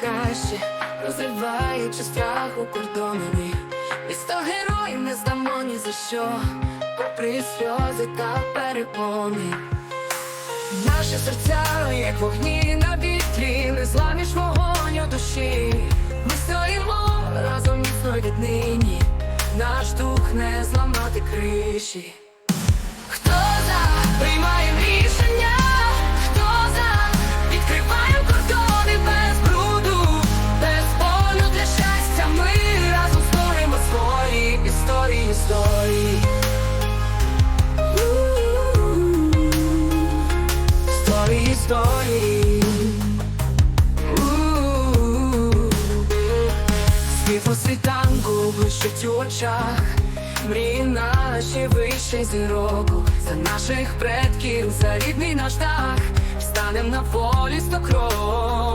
краще, розриваючи страх у кордонами. Місто героїв не здамо ні за що, попри сльози та перепони. Наші серця, як вогні на вітрі, не зламіш вогонь у душі. Ми стоїмо разом міцно віднині, наш дух не зламати криші. Історії, історії. Історії, світанку блищить у очах, мрії наші вище зіроку, за наших предків, за рідний наш дах, станем на волі сто крок.